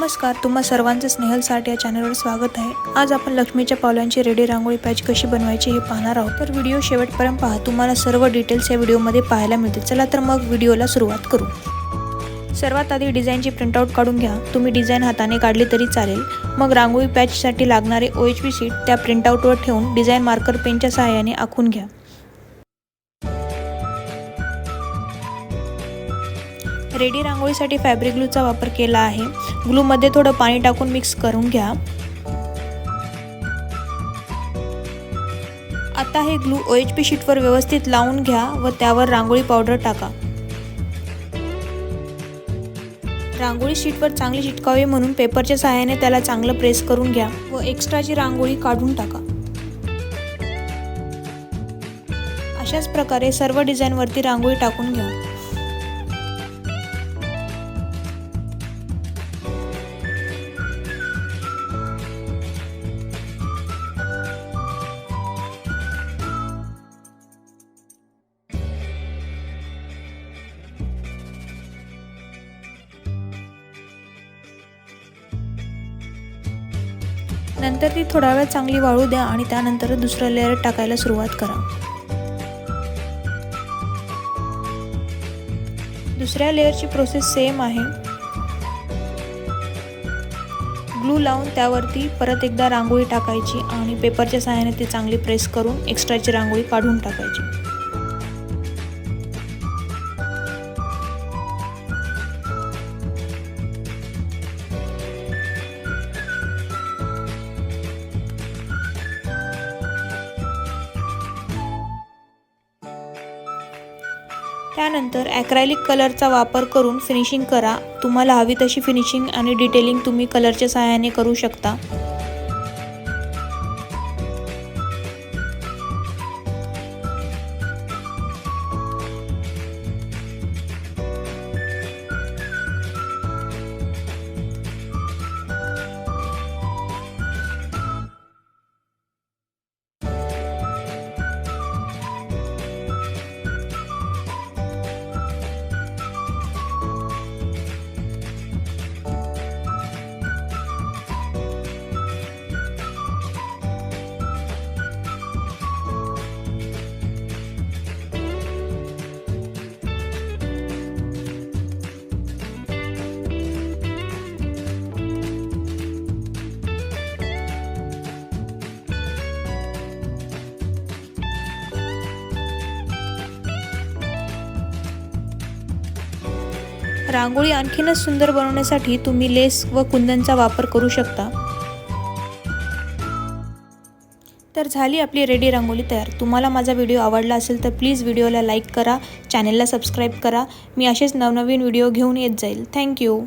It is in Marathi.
नमस्कार तुम्हा सर्वांचं स्नेहल साठ या चॅनलवर स्वागत आहे. आज आपण लक्ष्मीच्या पावलांची रेडी रांगोळी पॅच कशी बनवायची हे पाहणार आहोत. तर व्हिडिओ शेवटपर्यंत पहा तुम्हाला सर्व डिटेल्स या व्हिडिओमध्ये पाहायला मिळतील. चला तर मग व्हिडिओला सुरुवात करू. सर्वात आधी डिझाईनची प्रिंटआउट काढून घ्या. तुम्ही डिझाईन हाताने काढली तरी चालेल. मग रांगोळी पॅचसाठी लागणारे ओ एच पी शीट त्या प्रिंटआउटवर ठेवून डिझाईन मार्कर पेनच्या सहाय्याने आखून घ्या. रेडी रांगोळीसाठी फॅब्रिक ग्लूचा वापर केला आहे. ग्लूमध्ये थोडं पाणी टाकून मिक्स करून घ्या. आता हे ग्लू ओ एच पी शीटवर व्यवस्थित लावून घ्या व त्यावर रांगोळी पावडर टाका. रांगोळी शीटवर चांगली चिटकावी म्हणून पेपरच्या सहाय्याने त्याला चांगलं प्रेस करून घ्या व एक्स्ट्राची रांगोळी काढून टाका. अशाच प्रकारे सर्व डिझाईनवरती रांगोळी टाकून घ्या. नंतर ती थोडा वेळ चांगली वाळू द्या आणि त्यानंतर दुसरं लेअर टाकायला सुरुवात करा. दुसऱ्या लेअरची प्रोसेस सेम आहे. ग्लू लावून त्यावरती परत एकदा रांगोळी टाकायची आणि पेपरच्या सहाय्याने ती चांगली प्रेस करून एक्स्ट्राची रांगोळी काढून टाकायची. त्यानंतर ॲक्रायलिक कलरचा वापर करून फिनिशिंग करा. तुम्हाला हवी तशी फिनिशिंग आणि डिटेलिंग तुम्ही कलरच्या सहाय्याने करू शकता. रांगोळी आणखीनच सुंदर बनवण्यासाठी तुम्ही लेस व कुंदनचा वापर करू शकता. तर झाली आपली रेडी रांगोळी तयार. तुम्हाला माझा व्हिडिओ आवडला असेल तर प्लीज व्हिडिओला लाईक करा चॅनलला सबस्क्राईब करा. मी असेच नवनवीन व्हिडिओ घेऊन येत जाईल. थँक्यू